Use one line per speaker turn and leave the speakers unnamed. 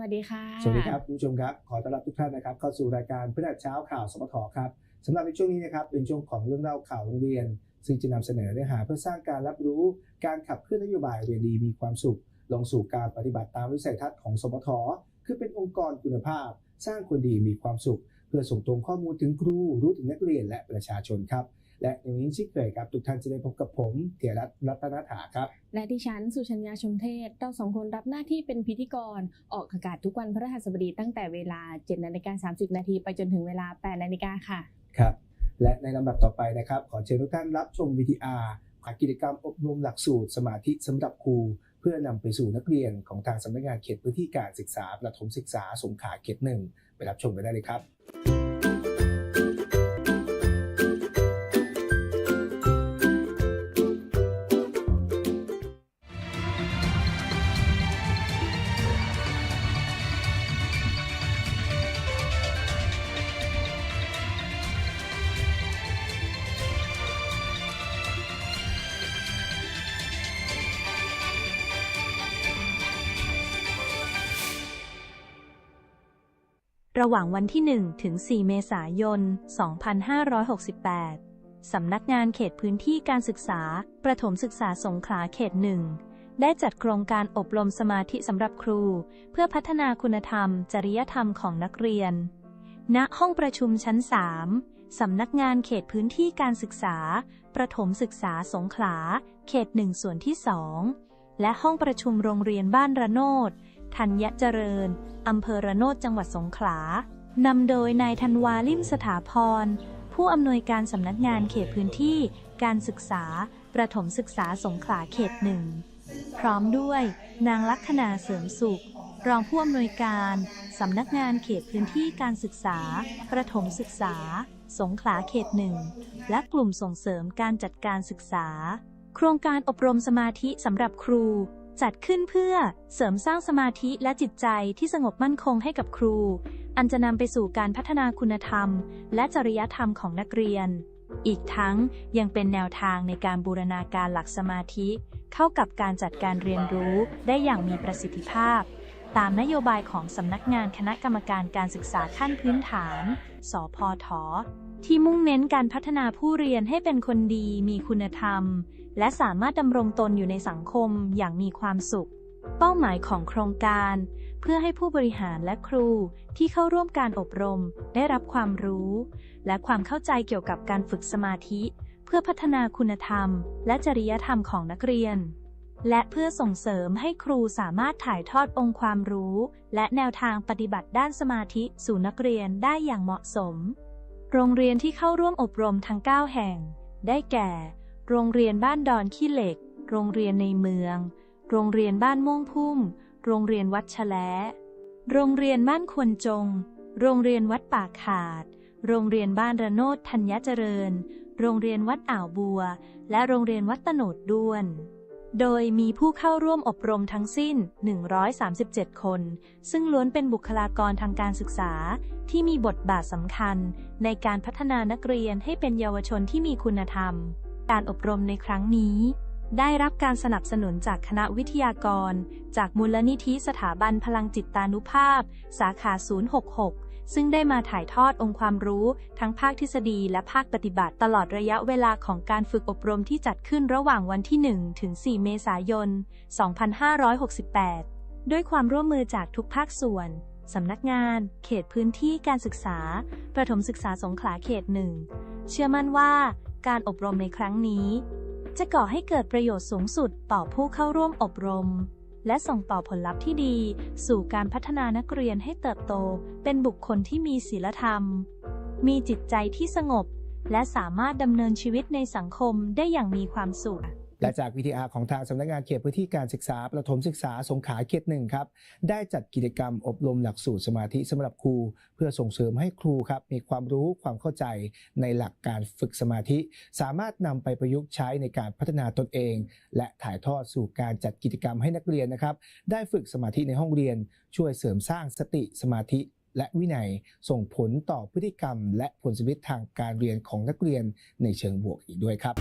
วัสดีค่ะ
สวัสดีครับคุณผู้ชมครับ ขอต้อนรับทุกท่านนะครับเข้าสู่รายการพฤหัสเช้าข่าวสปทครับสำหรับในช่วงนี้นะครับเป็นช่วงของเรื่องเล่าข่าวโรงเรียน ซึ่งจะนำเสนอเนื้อหาเพื่อสร้างการรับรู้การขับเคลื่อนนโยบายเรียนดีมีความสุข ลงสู่การปฏิบัติตามวิสัยทัศน์ของสปทคือเป็นองค์กรคุณภาพ สร้างคนดีมีความสุข เพื่อส่งตรงข้อมูลถึงครูรู้ถึงนักเรียนและประชาชนครับ และในวันนี้เชิ่เคยครับ ทุกท่านจะได้พบกับผมเถียรัตน์รัตนถาครับ
และดิฉันสุชัญญาชมเทศ เราสองคนรับหน้าที่เป็นพิธีกร ออกอากาศทุกวันพฤหัสบดีตั้งแต่เวลา7นาฬิกา30 นาทีไปจนถึงเวลา8นาฬิกาค่ะ
ครับ และในลำดับต่อไปนะครับ ขอเชิญทุกท่านรับชม VTR กิจกรรมอบรมหลักสูตร สมาธิสำหรับครูเพื่อนำไปสู่นักเรียนของทางสำนักงานเขตพื้นที่การศึกษาประถมศึกษาสงขลาเขตหนึ่งไปรับชมกันได้เลยครับ
ระหว่างวันที่ 1 ถึง 4 เมษายน 2568 สำนักงานเขตพื้นที่การศึกษา ประถมศึกษาสงขลาเขตหนึ่งได้จัดโครงการอบรมสมาธิสำหรับครู เพื่อพัฒนาคุณธรรม จริยธรรมของนักเรียน ณ ห้องประชุมชั้น 3 สำนักงานเขตพื้นที่การศึกษา ประถมศึกษาสงขลา เขตหนึ่งส่วนที่2และห้องประชุมโรงเรียนบ้านระโนด ธัญเจริญ อำเภอระโนดจังหวัดสงขลา นำโดยนายธันวาลิมสถาพร ผู้อำนวยการสำนักงานเขตพื้นที่ การศึกษา ประถมศึกษาสงขลาเขตหนึ่ง พร้อมด้วย นางลักคนาเสริมสุข รองผู้อำนวยการสำนักงานเขตพื้นที่การศึกษา ประถมศึกษา สงขลาเขตหนึ่ง และกลุ่มส่งเสริมการจัดการศึกษา โครงการอบรมสมาธิสำหรับครู จัดขึ้นเพื่อเสริมสร้างสมาธิและจิตใจที่สงบมั่นคงให้กับครู อันจะนำไปสู่การพัฒนาคุณธรรม และจริยธรรมของนักเรียน อีกทั้งยังเป็นแนวทางในการบูรณาการหลักสมาธิ เข้ากับการจัดการเรียนรู้ได้อย่างมีประสิทธิภาพ ตามนโยบายของสำนักงานคณะกรรมการการศึกษาขั้นพื้นฐาน สพทที่มุ่งเน้นการพัฒนาผู้เรียนให้เป็นคนดีมีคุณธรรม และสามารถดำรงตนอยู่ในสังคมอย่างมีความสุข เป้าหมายของโครงการ เพื่อให้ผู้บริหารและครูที่เข้าร่วมการอบรม ได้รับความรู้ และความเข้าใจเกี่ยวกับการฝึกสมาธิ เพื่อพัฒนาคุณธรรม และจริยธรรมของนักเรียน และเพื่อส่งเสริมให้ครูสามารถถ่ายทอดองค์ความรู้ และแนวทางปฏิบัติด้านสมาธิสู่นักเรียนได้อย่างเหมาะสม โรงเรียนที่เข้าร่วมอบรมทั้ง 9 แห่ง ได้แก่ โรงเรียนบ้านดอนขี้เหล็ก โรงเรียนในเมือง โรงเรียนบ้านม่วงพุ่ม โรงเรียนวัดชะแลโรงเรียนบ้านควรจง โรงเรียนวัดป่าขาด โรงเรียนบ้านระโนดธัญเจริญ โรงเรียนวัดอ่าวบัว และโรงเรียนวัดตโนดด้วน โดยมีผู้เข้าร่วมอบรมทั้งสิ้น 137 คน ซึ่งล้วนเป็นบุคลากรทางการศึกษาที่มีบทบาทสำคัญในการพัฒนานักเรียนให้เป็นเยาวชนที่มีคุณธรรม การอบรมในครั้งนี้ ได้รับการสนับสนุนจากคณะวิทยากร จากมูลนิธิสถาบันพลังจิตตานุภาพ สาขา 066 ซึ่งได้มาถ่ายทอดองค์ความรู้ ทั้งภาคทฤษฎีและภาคปฏิบัติตลอดระยะเวลาของการฝึกอบรมที่จัดขึ้นระหว่างวันที่ 1 ถึง 4 เมษายน 2568 ด้วยความร่วมมือจากทุกภาคส่วนสำนักงาน เขตพื้นที่การศึกษา ประถมศึกษาสงขลาเขตหนึ่ง เชื่อมั่นว่า การอบรมในครั้งนี้ จะก่อให้เกิดประโยชน์สูงสุดต่อผู้เข้าร่วมอบรม และส่งต่อผลลัพธ์ที่ดี สู่การพัฒนานักเรียนให้เติบโต เป็นบุคคลที่มีศีลธรรม มีจิตใจที่สงบ และสามารถดำเนินชีวิตในสังคมได้อย่างมีความสุข
และจาก VTR ของทางสำนักงานเขตพื้นที่การศึกษา ประถมศึกษาสงขลาเขตหนึ่งครับ ได้จัดกิจกรรมอบรมหลักสูตรสมาธิสำหรับครู เพื่อส่งเสริมให้ครูครับมีความรู้ความเข้าใจในหลักการฝึกสมาธิ สามารถนำไปประยุกต์ใช้ในการพัฒนาตนเอง และถ่ายทอดสู่การจัดกิจกรรมให้นักเรียนนะครับ ได้ฝึกสมาธิในห้องเรียน ช่วยเสริมสร้างสติสมาธิและวินัยส่งผลต่อพฤติกรรม และผลสำลิทางการเรียนของนักเรียนในเชิงบวกอีกด้วยครับ